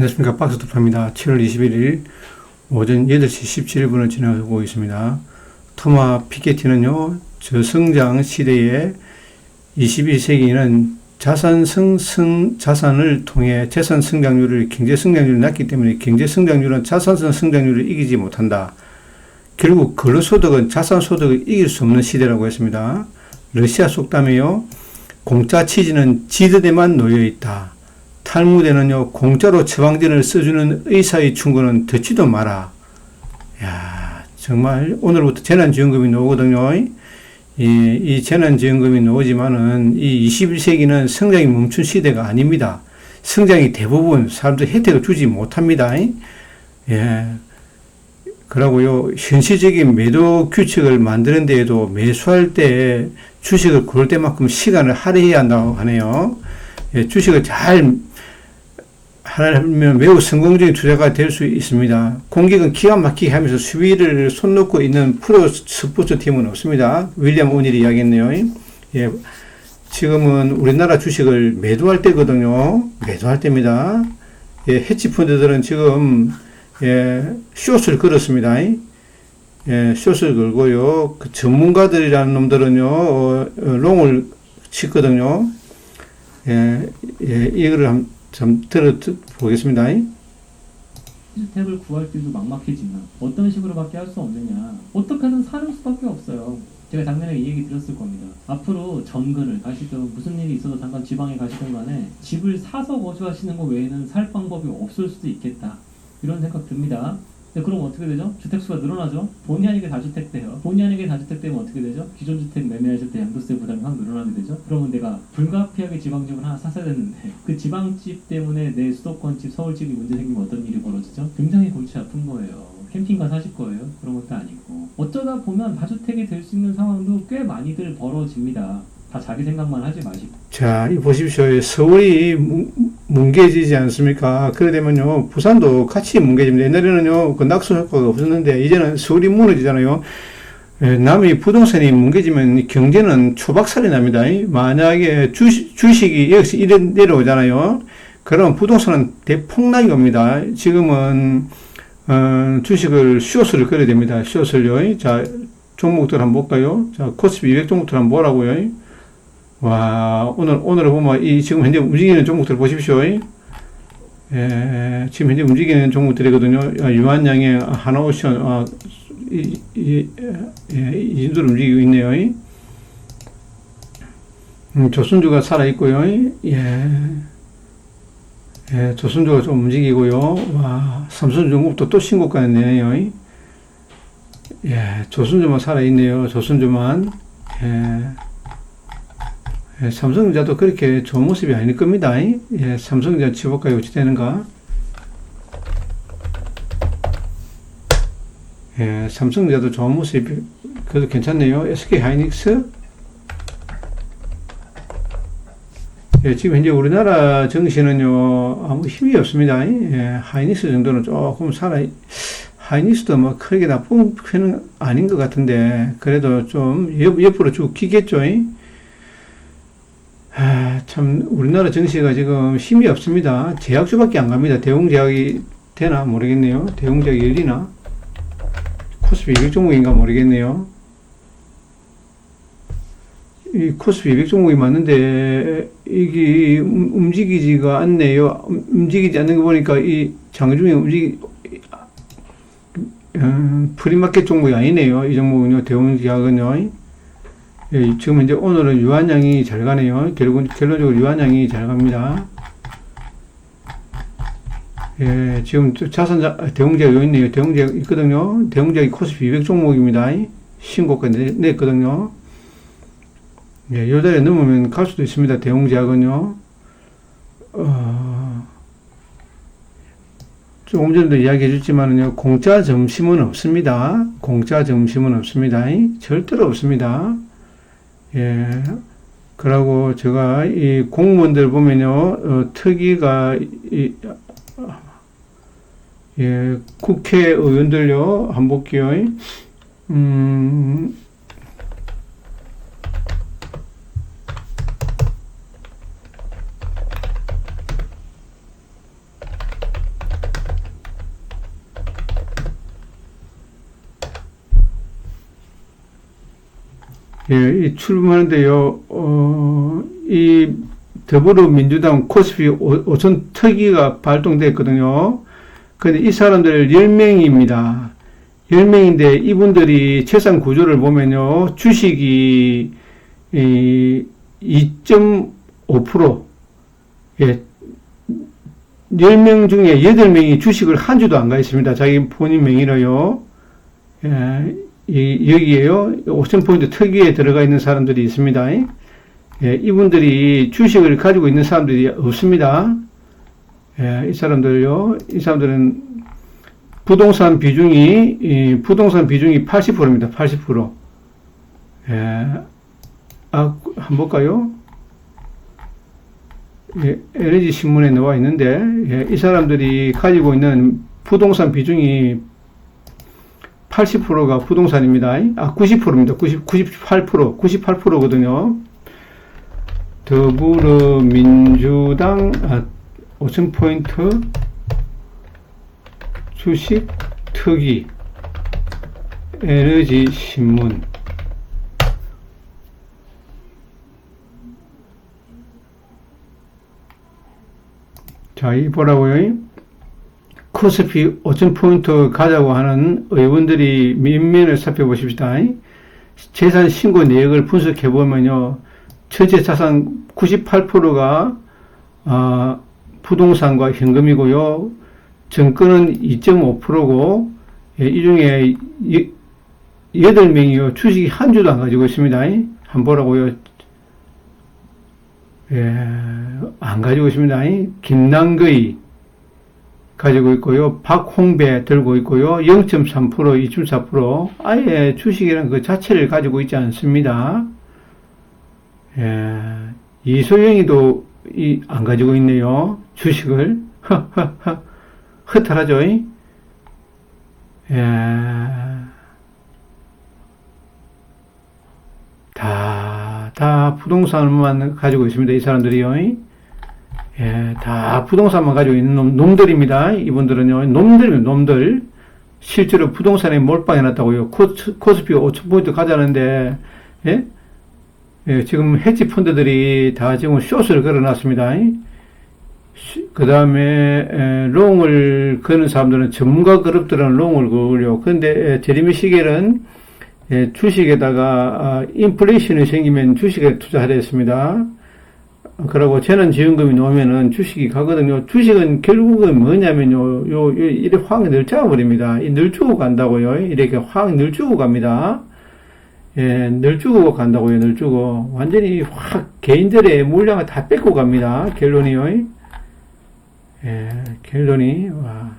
안녕하십니까. 박스토파입니다. 7월 21일 오전 8시 17분을 지나고 있습니다. 토마 피케티는요, 저성장 시대에 21세기는 자산 성승, 자산을 통해 재산 성장률을, 경제 성장률이 낮기 때문에 경제 성장률은 자산성 성장률을 이기지 못한다. 결국 근로소득은 자산 소득을 이길 수 없는 시대라고 했습니다. 러시아 속담에요, 공짜 치즈는 지드에만 놓여 있다. 탈무드에는요, 공짜로 처방전을 써주는 의사의 충고는 듣지도 마라. 야 정말 오늘부터 재난지원금이 나오거든요. 이, 이 재난지원금이 나오지만은 이 21세기는 성장이 멈춘 시대가 아닙니다. 성장이 대부분 사람들 혜택을 주지 못합니다. 예. 그러고요, 현실적인 매도 규칙을 만드는 데에도 매수할 때 주식을 고를 때만큼 시간을 할애해야 한다고 하네요. 예, 주식을 잘 하면 매우 성공적인 투자가 될 수 있습니다. 공격은 기가 막히게 하면서 수비를 손 놓고 있는 프로 스포츠 팀은 없습니다. 윌리엄 오닐이 이야기했네요. 예, 지금은 우리나라 주식을 매도할 때거든요. 매도할 때입니다. 예, 헤지 펀드들은 지금 예, 숏을 걸었습니다. 예, 숏을 걸고요. 그 전문가들이라는 놈들은요, 어, 어, 롱을 치거든요. 예, 예, 이거를 한, 좀 들어 보겠습니다. 주택을 구할 때도 막막해지나. 어떤 식으로밖에 할 수 없느냐. 어떻게든 사는 수밖에 없어요. 제가 작년에 이 얘기 들었을 겁니다. 앞으로 정글을 가시든 무슨 일이 있어도 잠깐 지방에 가시든 간에 집을 사서 거주하시는 것 외에는 살 방법이 없을 수도 있겠다. 이런 생각 듭니다 근데 그럼 어떻게 되죠? 주택수가 늘어나죠? 본의 아니게 다주택 돼요. 본의 아니게 다주택 되면 어떻게 되죠? 기존 주택 매매하실 때 양도세 부담이 확 늘어나게 되죠? 그러면 내가 불가피하게 지방집을 하나 샀어야 됐는데 그 지방집 때문에 내 수도권집, 서울집이 문제 생기면 어떤 일이 벌어지죠? 굉장히 골치 아픈 거예요. 캠핑카 사실 거예요? 그런 것도 아니고 어쩌다 보면 다주택이 될 수 있는 상황도 꽤 많이들 벌어집니다. 다 자기 생각만 하지 마시고 자, 이 보십시오. 서울이 뭉- 뭉개지지 않습니까? 그래 되면요, 부산도 같이 뭉개집니다. 옛날에는요, 그 낙수 효과가 없었는데, 이제는 서울이 무너지잖아요. 예, 남이 부동산이 뭉개지면 경제는 초박살이 납니다. 만약에 주식, 주식이 여기서 이래 내려오잖아요. 그럼 부동산은 대폭락이 옵니다. 지금은, 어, 주식을 숏을 걸어야 됩니다. 숏을요. 자, 종목들 한번 볼까요? 자, 코스피 200 종목들 한번 보라고요. 와, 오늘, 오늘 보면 이 지금 현재 움직이는 종목들 보십시오. 예, 지금 현재 움직이는 종목들이거든요. 아, 유한양의 하나오션, 아, 이, 이, 예, 이 정도로 움직이고 있네요. 음, 조선주가 살아있고요. 예. 예, 조선주가 좀 움직이고요. 와, 삼성중공업도 또 신고가 냈네요. 예, 조선주만 살아있네요. 조선주만. 예. 예, 삼성전자도 그렇게 좋은 모습이 아닐 겁니다. 예, 삼성전자 치볼까요? 어찌 되는가? 예, 삼성전자도 좋은 모습이 그래도 괜찮네요. SK 하이닉스. 예, 지금 현재 우리나라 정시는요, 아무 힘이 없습니다. 예, 하이닉스 정도는 조금 살아, 하이닉스도 뭐 크게 나쁜 편은 아닌 것 같은데, 그래도 좀 옆, 옆으로 쭉 기겠죠. 아, 참, 우리나라 정시가 지금 힘이 없습니다. 제약주밖에 안 갑니다. 대웅제약이 되나 모르겠네요. 대웅제약이 열리나? 코스피 200 종목인가 모르겠네요. 이 코스피 200 종목이 맞는데, 이게 움- 움직이지가 않네요. 움- 움직이지 않는 거 보니까 이 장중에 움직이, 음, 프리마켓 종목이 아니네요. 이 종목은요. 대웅제약은요. 예, 지금 이제 오늘은 유한양이 잘 가네요. 결국, 결론적으로 유한양이 잘 갑니다. 예, 지금 또 자산자, 대웅제약 여기 있네요. 대웅제약 있거든요. 대웅제약이 코스피 200 종목입니다. 신고가 내- 냈거든요. 예, 요 달에 넘으면 갈 수도 있습니다. 대웅제약은요. 어, 조금 전에도 이야기 해 줬지만은요, 공짜 점심은 없습니다. 공짜 점심은 없습니다. 절대로 없습니다. 예. 그러고 제가 이 공무원들 보면요, 어, 특위가, 이, 예, 국회의원들요, 볼게요. 음, 예, 이 출범하는데요, 어, 이 더불어민주당 코스피 오- 오천 특위가 발동됐거든요. 근데 이 사람들 10명입니다. 10명인데 이분들이 채상 구조를 보면요, 주식이 이 2.5%, 예, 10명 중에 8명이 주식을 한 주도 안 가 있습니다. 자기 본인 명의로요. 예, 이, 여기에요. 5,000포인트 특위에 들어가 있는 사람들이 있습니다. 예, 이분들이 주식을 가지고 있는 사람들이 없습니다. 예, 이 사람들요. 이 사람들은 부동산 비중이, 이 부동산 비중이 80%입니다. 80%. 예, 아, 한번 볼까요? 예, LG 신문에 나와 있는데, 예, 이 사람들이 가지고 있는 부동산 비중이 80%가 부동산입니다. 아, 90%입니다. 90, 98%, 98%거든요. 더불어민주당, 아, 5,000포인트 주식 특위, LG 신문. 자, 이 보라고요. 코스피 5,000포인트 가자고 하는 의원들이 면면을 살펴보십시다. 재산 신고 내역을 분석해보면요. 전체 자산 98%가 아, 부동산과 현금이고요. 정권은 2.5%고 예, 이 중에 8명이요. 주식이 한 주도 안 가지고 있습니다. 한번 보라고요. 예, 안 가지고 있습니다. 김남거이 가지고 있고요. 박홍배 들고 있고요. 0.3%, 2.4% 아예 주식이라는 그 자체를 가지고 있지 않습니다. 예, 이소영이도 이, 안 가지고 있네요. 주식을. 허탈하죠? 예. 다, 다 부동산만 가지고 있습니다. 이 사람들이요. 예, 다 부동산만 가지고 있는 놈, 놈들입니다. 이분들은요, 놈들입니다, 놈들. 실제로 부동산에 몰빵해 놨다고요. 코스, 코스피 5천포인트 가자는데, 예? 예, 지금 헤지 펀드들이 다 지금 숏을 걸어 놨습니다. 그 다음에, 롱을 거는 사람들은 전문가 그룹들은 롱을 걸고요. 근데, 제리미 시겔은 예, 주식에다가, 아, 인플레이션이 생기면 주식에 투자하려 했습니다. 그러고 재난 지원금이 나오면은 주식이 가거든요. 주식은 결국은 뭐냐면요. 요, 요, 이래 확 늘짜 버립니다. 이 늘주고 간다고요. 이렇게 확 늘주고 갑니다. 예, 늘주고 간다고요. 늘주고. 완전히 확 개인들의 물량을 다 뺏고 갑니다. 결론이요. 예, 결론이, 와.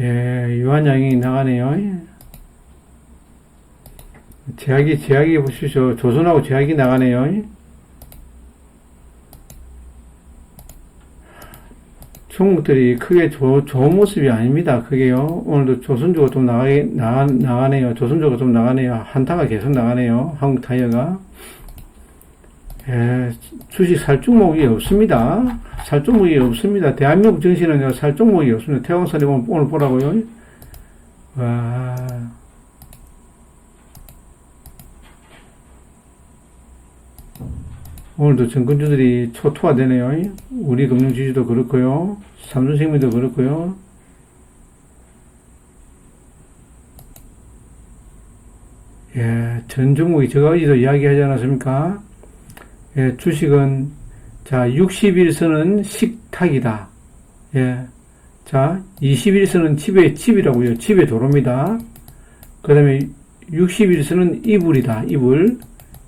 예, 유한양이 나가네요. 제약이, 제약이 보십시오. 조선하고 제약이 나가네요. 종목들이 크게 조, 좋은 모습이 아닙니다. 그게요. 오늘도 조선주가 좀 나가게, 나가, 나가네요. 조선주가 좀 나가네요. 한타가 계속 나가네요. 한국 타이어가. 예, 주식 살 종목이 없습니다. 살 종목이 없습니다. 대한민국 증시는요, 살 종목이 없습니다. 태왕살이 오늘, 오늘 보라고요. 와. 오늘도 정권주들이 초토화되네요. 우리 금융지주도 그렇고요. 삼성생명도 그렇고요. 예, 전 종목이 제가 어제도 이야기하지 않았습니까? 예, 주식은 자 60일선은 식탁이다. 예, 자 21선은 집에 집이라고요. 집에 도로입니다. 그 다음에 60일선은 이불이다. 이불.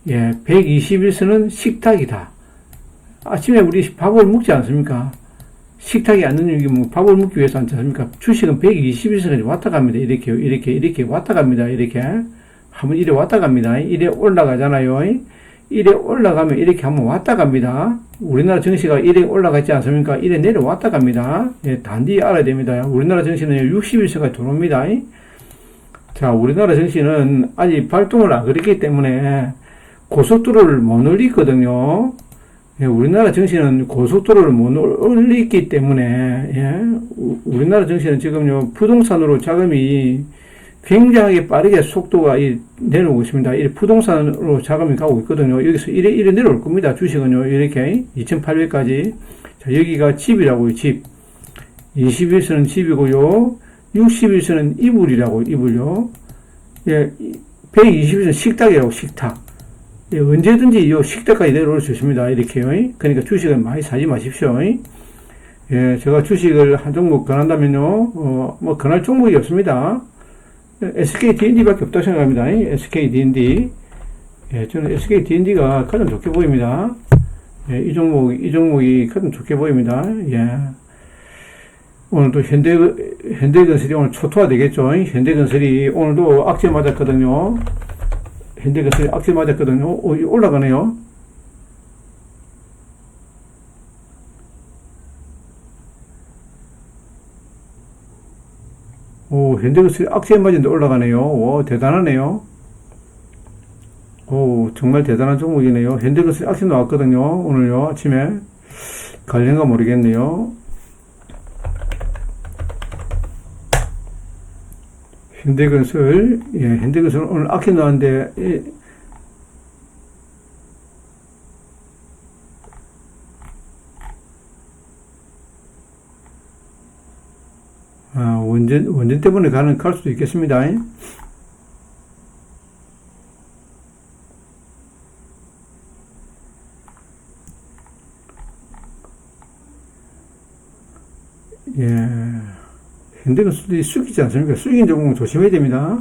예, 121선은 식탁이다. 아침에 우리 밥을 먹지 않습니까? 식탁에 앉는 이유가 뭐 밥을 먹기 위해서 앉지 않습니까? 주식은 121선까지 왔다 갑니다. 이렇게, 이렇게, 이렇게 왔다 갑니다. 이렇게. 한번 이래 왔다 갑니다. 이래 올라가잖아요. 이래 올라가면 이렇게 한번 왔다 갑니다. 우리나라 증시가 이래 올라갔지 않습니까? 이래 내려왔다 갑니다. 예, 단디 알아야 됩니다. 우리나라 증시는 61세까지 들어옵니다. 자, 우리나라 증시는 아직 발동을 안 그랬기 때문에 고속도로를 못 올리거든요. 예, 우리나라 정시는 고속도로를 못 올리기 때문에, 예, 우- 우리나라 정시는 지금요, 부동산으로 자금이 굉장히 빠르게 속도가 이 내려오고 있습니다. 이 부동산으로 자금이 가고 있거든요. 여기서 이래, 이래 내려올 겁니다. 주식은요. 이렇게 2,800까지. 자, 여기가 집이라고요. 집. 21선은 집이고요. 61선은 이불이라고 이불요. 예, 120선은 식탁이라고 식탁. 예, 언제든지 요 식탁까지 내려올 수 있습니다. 이렇게요. 그러니까 주식은 많이 사지 마십시오. 예, 제가 주식을 한 종목 권한다면요, 어, 뭐, 권할 종목이 없습니다. SK D&D밖에 없다고 생각합니다. SK D&D. 예, 저는 SK D&D가 가장 좋게 보입니다. 예, 이 종목, 이 종목이 가장 좋게 보입니다. 예. 오늘도 현대, 현대건설이 오늘 초토화 되겠죠. 현대건설이 오늘도 악재 맞았거든요. 현대건설이 악재 맞았거든요. 어, 이 올라가네요. 오, 현대건설이 악재 맞은데 올라가네요. 오, 대단하네요. 오, 정말 대단한 종목이네요. 현대건설이 악재 나왔거든요. 오늘요, 아침에. 관련가 모르겠네요. 현대건설, 예, 현대건설 오늘 악재 나왔는데, 예, 아, 원전, 원전 때문에 갈 수도 있겠습니다. 현대건설이 숙이지 않습니까? 숙인 종목 조심해야 됩니다.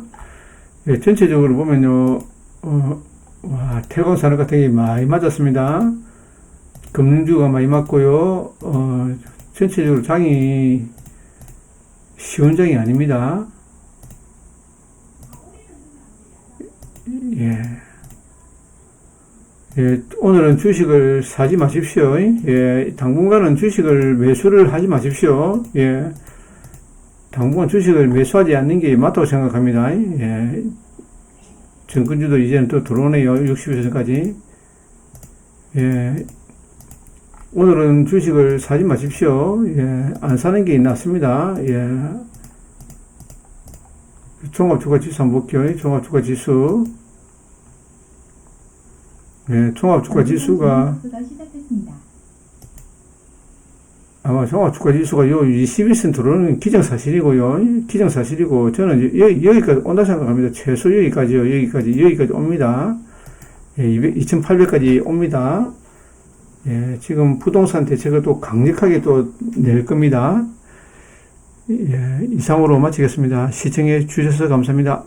예, 전체적으로 보면요, 어, 와, 태광 산업 같은 게 많이 맞았습니다. 금융주가 많이 맞고요, 어, 전체적으로 장이 쉬운 장이 아닙니다. 예. 예, 오늘은 주식을 사지 마십시오. 예, 당분간은 주식을 매수를 하지 마십시오. 예, 당분간 주식을 매수하지 않는 게 맞다고 생각합니다. 예, 정권주도 이제는 또 들어오네요. 60%까지. 예, 오늘은 주식을 사지 마십시오. 예, 안 사는 게 낫습니다. 예. 종합주가지수 한번 볼게요. 종합주가지수. 예, 종합주가지수가 수가 시작됐습니다. 아마 종합주가 지수가 요 21선 들어오는 게 기정사실이고요. 기정사실이고 저는 여, 여기까지 온다 생각합니다. 최소 여기까지요. 여기까지 여기까지 옵니다. 예, 200, 2,800까지 옵니다. 예, 지금 부동산 대책을 또 강력하게 또 낼 겁니다. 예, 이상으로 마치겠습니다. 시청해 주셔서 감사합니다.